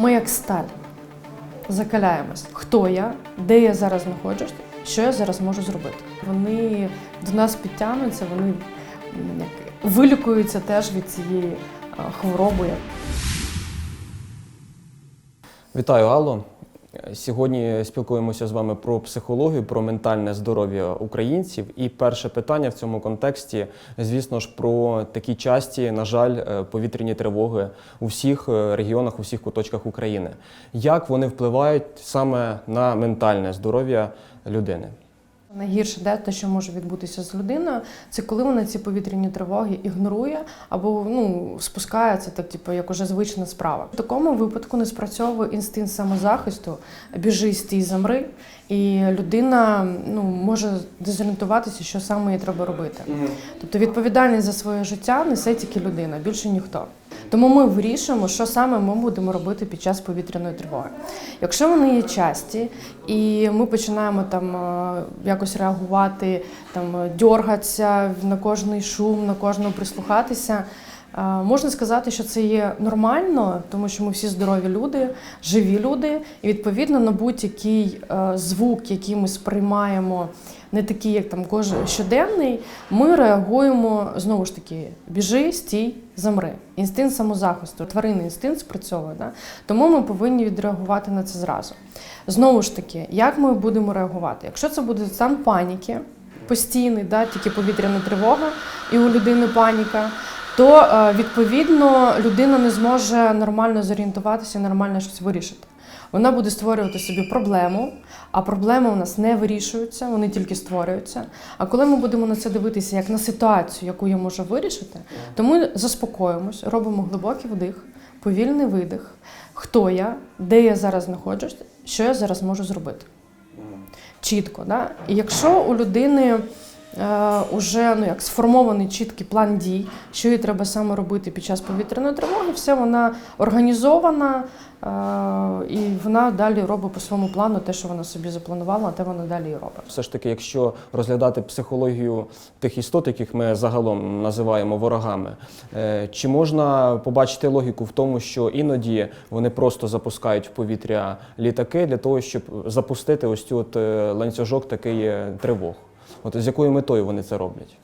Ми як сталь закаляємось. Хто я, де я зараз знаходжусь, що я зараз можу зробити. Вони до нас підтягнуться, вони як, вилікуються теж від цієї хвороби. Вітаю, Алло. Сьогодні спілкуємося з вами про психологію, про ментальне здоров'я українців. І перше питання в цьому контексті, звісно ж, про такі часті, на жаль, е, повітряні тривоги у всіх е, регіонах, у всіх куточках України. Як вони впливають саме на ментальне здоров'я людини? Найгірше де те, що може відбутися з людиною, це коли вона ці повітряні тривоги ігнорує або ну спускається, так типу, як уже звична справа. В такому випадку не спрацьовує інстинкт самозахисту, біжи, стій, замри, і людина ну може дезорієнтуватися, що саме їй треба робити. Тобто відповідальність за своє життя несе тільки людина, більше ніхто. Тому ми вирішуємо, що саме ми будемо робити під час повітряної тривоги. Якщо вони є часті, і ми починаємо там е, якось реагувати, там дьоргатися на кожний шум, на кожного прислухатися. Е, Можна сказати, що це є нормально, тому що ми всі здорові люди, живі люди, і відповідно на будь-який е, звук, який ми сприймаємо, не такий, як там кожен щоденний, ми реагуємо знову ж таки: біжи, стій, замри. Інстинкт самозахисту, тваринний інстинкт спрацьовує. Да? Тому ми повинні відреагувати на це зразу. Знову ж таки, як ми будемо реагувати? Якщо це буде стан паніки, постійний, да, тільки повітряна тривога, і у людини паніка. То е, відповідно людина не зможе нормально зорієнтуватися, нормально щось вирішити. Вона буде створювати собі проблему, а проблеми у нас не вирішуються, вони тільки створюються. А коли ми будемо на це дивитися як на ситуацію, яку я можу вирішити, то ми заспокоїмось, робимо глибокий вдих, повільний видих. Хто я, де я зараз знаходжусь, що я зараз можу зробити. Чітко, да? І якщо у людини уже ну, як сформований чіткий план дій, що їй треба саме робити під час повітряної тривоги, все вона організована, е, і вона далі робить по своєму плану те, що вона собі запланувала, а те вона далі і робить. Все ж таки, якщо розглядати психологію тих істот, яких ми загалом називаємо ворогами, е, чи можна побачити логіку в тому, що іноді вони просто запускають в повітря літаки для того, щоб запустити ось цю от е, ланцюжок такий е, тривог? От з якою метою вони це роблять?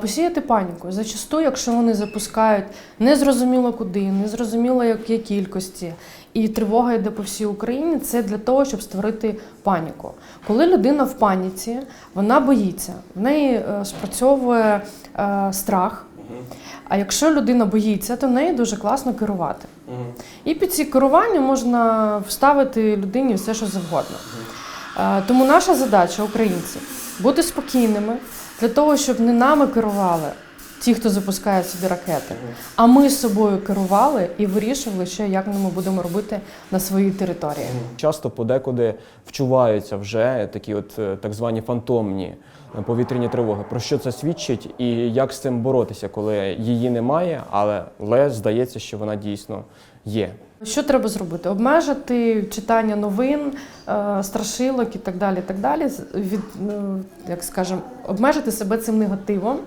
Посіяти паніку. Зачасту, якщо вони запускають незрозуміло куди, незрозуміло які кількості, і тривога йде по всій Україні, це для того, щоб створити паніку. Коли людина в паніці, вона боїться, в неї е, спрацьовує е, страх. А якщо людина боїться, то в неї дуже класно керувати. І під ці керування можна вставити людині все, що завгодно. Е, Тому наша задача, українців, бути спокійними для того, щоб не нами керували ті, хто запускає сюди ракети, а ми собою керували і вирішували, що як ми будемо робити на своїй території. Часто подекуди вчуваються вже такі от е, так звані фантомні е, повітряні тривоги. Про що це свідчить і як з цим боротися, коли її немає, але здається, що вона дійсно є. Що треба зробити? Обмежити читання новин, е, страшилок і так далі. так далі. Від, ну, як скажем, обмежити себе цим негативом.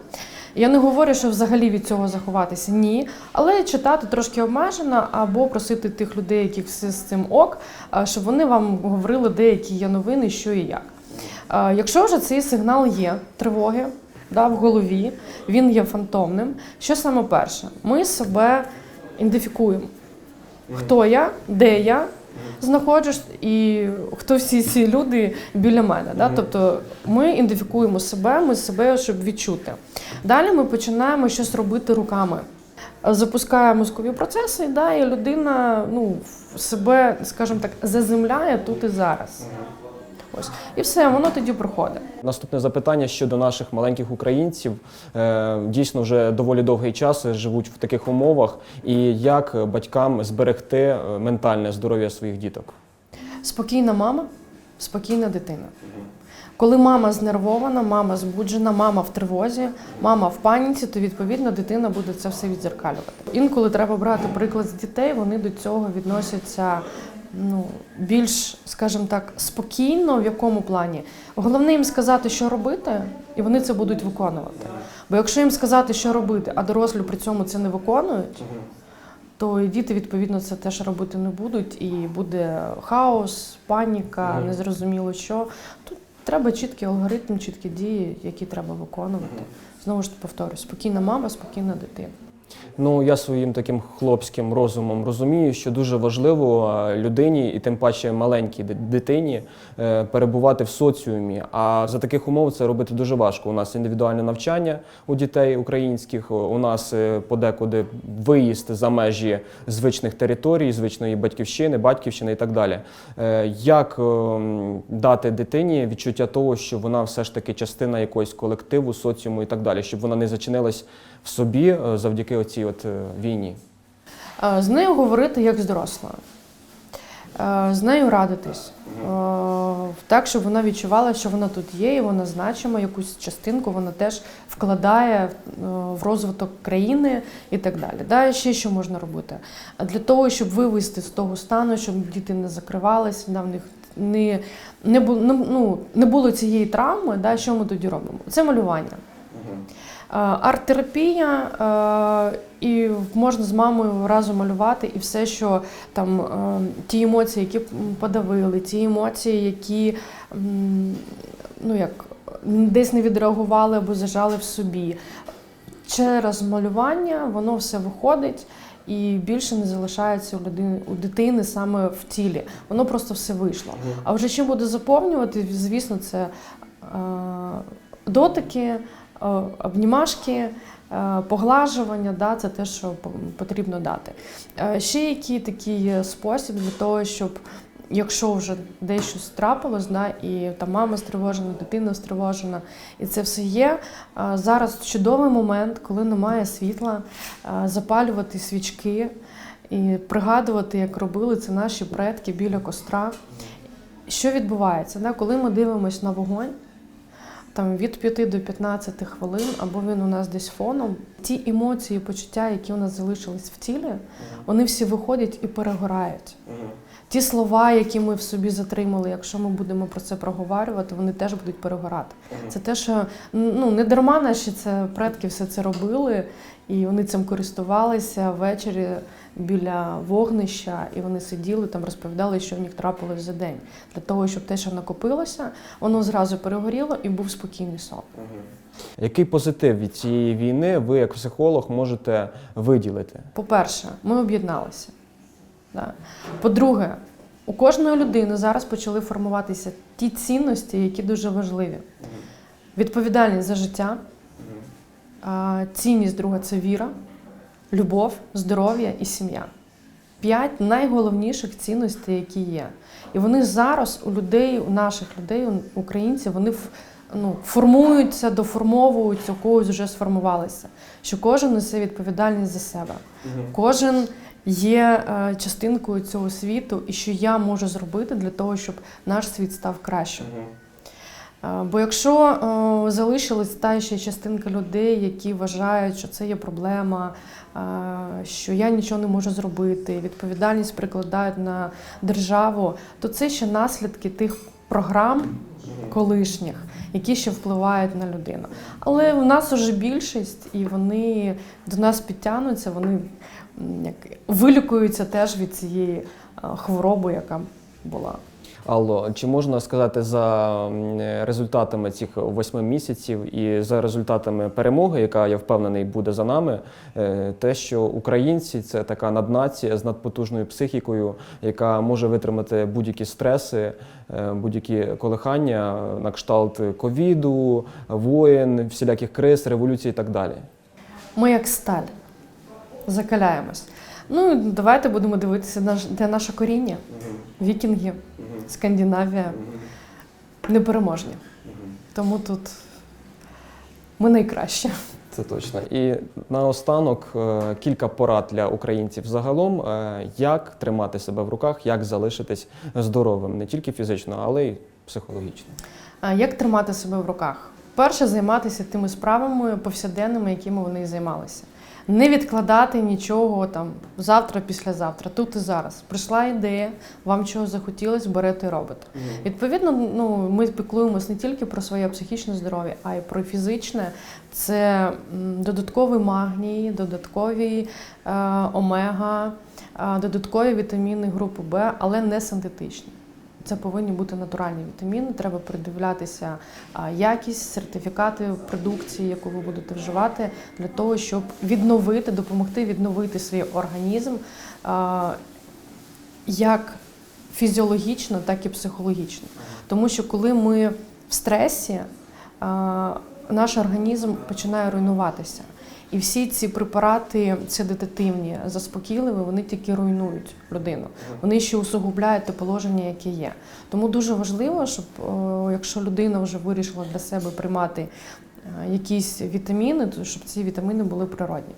Я не говорю, що взагалі від цього заховатися, ні. Але читати трошки обмежено, або просити тих людей, яких все з цим ок, е, щоб вони вам говорили, деякі є новини, що і як. Е, Якщо вже цей сигнал є тривоги да, в голові, він є фантомним. Що саме перше? Ми себе ідентифікуємо. Хто я, де я знаходжусь, і хто всі ці люди біля мене. Да? Тобто ми ідентифікуємо себе, ми себе, щоб відчути. Далі ми починаємо щось робити руками. Запускає мозкові процеси, да, і людина ну, себе, скажімо так, заземляє тут і зараз. Ось. І все, воно тоді проходить. Наступне запитання щодо наших маленьких українців. Е, Дійсно, вже доволі довгий час живуть в таких умовах. І як батькам зберегти е, ментальне здоров'я своїх діток? Спокійна мама, спокійна дитина. Коли мама знервована, мама збуджена, мама в тривозі, мама в паніці, то відповідно дитина буде це все відзеркалювати. Інколи треба брати приклад з дітей, вони до цього відносяться ну, більш, скажімо так, спокійно, в якому плані. Головне їм сказати, що робити, і вони це будуть виконувати. Бо якщо їм сказати, що робити, а дорослі при цьому це не виконують, то і діти відповідно це теж робити не будуть, і буде хаос, паніка, незрозуміло що. Тут треба чіткий алгоритм, чіткі дії, які треба виконувати. Знову ж повторюю, спокійна мама, спокійна дитина. Ну, я своїм таким хлопським розумом розумію, що дуже важливо е, людині і тим паче маленькій дитині е, перебувати в соціумі. А за таких умов це робити дуже важко. У нас індивідуальне навчання у дітей українських, у нас е, подекуди виїзд за межі звичних територій, звичної батьківщини, батьківщини і так далі. Е, Як е, дати дитині відчуття того, що вона все ж таки частина якогось колективу, соціуму і так далі, щоб вона не зачинилась в собі е, завдяки оцій от е, війні. Е, З нею говорити як з дорослою, Е, з нею радитись, так, щоб вона відчувала, що вона тут є, і вона значима, якусь частинку вона теж вкладає в розвиток країни і так далі. Да, ще що можна робити? Для того, щоб вивести з того стану, щоб діти не закривалися, да, в них не, не, бу- ну, не було цієї травми, да, що ми тоді робимо? Це малювання. Е, Арт-терапія, е, і можна з мамою разом малювати, і все, що там е, ті емоції, які подавили, ті емоції, які ну як десь не відреагували або зажали в собі. Через малювання воно все виходить. І більше не залишається у людини у дитини саме в тілі. Воно просто все вийшло. А вже чим буде заповнювати, звісно, це е, дотики, обнімашки, е, поглажування, да, це те, що потрібно дати. Е, ще який такий спосіб для того, щоб якщо вже дещо трапилось, да, і там мама стривожена, дитина стривожена, і це все є. е, Зараз чудовий момент, коли немає світла, е, запалювати свічки і пригадувати, як робили це наші предки біля костра. Що відбувається? Да? Коли ми дивимося на вогонь, там від 5 до 15 хвилин, або він у нас десь фоном, ті емоції, почуття, які у нас залишились в тілі, вони всі виходять і перегорають. Ті слова, які ми в собі затримали, якщо ми будемо про це проговорювати, вони теж будуть перегорати. Це те, що ну не дарма наші це предки все це робили, і вони цим користувалися ввечері біля вогнища, і вони сиділи там, розповідали, що в них трапилось за день. Для того, щоб те, що накопилося, воно зразу перегоріло і був спокійний сон. Який позитив від цієї війни ви, як психолог, можете виділити? По-перше, ми об'єдналися. Да. По-друге, у кожної людини зараз почали формуватися ті цінності, які дуже важливі. Відповідальність за життя, цінність друга це віра, любов, здоров'я і сім'я. П'ять найголовніших цінностей, які є. І вони зараз у людей, у наших людей, у українців, вони ну, формуються, доформовуються, у когось вже сформувалися. Що кожен несе відповідальність за себе. Кожен є е, частинкою цього світу, і що я можу зробити для того, щоб наш світ став кращим. Е, Бо якщо е, залишилась та ще частинка людей, які вважають, що це є проблема, що я нічого не можу зробити, відповідальність прикладають на державу, то це ще наслідки тих програм колишніх, які ще впливають на людину. Але у нас уже більшість, і вони до нас підтягнуться, вони як вилікуються теж від цієї е, хвороби, яка була. Алло, чи можна сказати за результатами цих восьми місяців і за результатами перемоги, яка я впевнений буде за нами, е, те, що українці це така наднація з надпотужною психікою, яка може витримати будь-які стреси, е, будь-які колихання на кшталт ковіду, воєн, всіляких криз, революцій і так далі. Ми як сталь закаляємось. Ну, давайте будемо дивитися, наш- де наше коріння. Вікінги, Скандинавія, непереможні. Тому тут ми найкращі. Це точно. І наостанок е, кілька порад для українців загалом, е, як тримати себе в руках, як залишитись здоровим, не тільки фізично, але й психологічно. Як тримати себе в руках? Перше, займатися тими справами повсякденними, якими вони і займалися. Не відкладати нічого там завтра, післязавтра, тут і зараз. Прийшла ідея, вам чого захотілось, берете і робите. Відповідно, ну ми піклуємось не тільки про своє психічне здоров'я, а й про фізичне. Це додатковий магній, додаткові е, омега, е, додаткові вітаміни групи Б, але не синтетичні. Це повинні бути натуральні вітаміни. Треба придивлятися якість, сертифікати продукції, яку ви будете вживати, для того, щоб відновити, допомогти відновити свій організм як фізіологічно, так і психологічно. Тому що коли ми в стресі, наш організм починає руйнуватися. І всі ці препарати седативні, заспокійливі, вони тільки руйнують людину. Вони ще усугубляють те положення, яке є. Тому дуже важливо, щоб якщо людина вже вирішила для себе приймати е, якісь вітаміни, то щоб ці вітаміни були природні.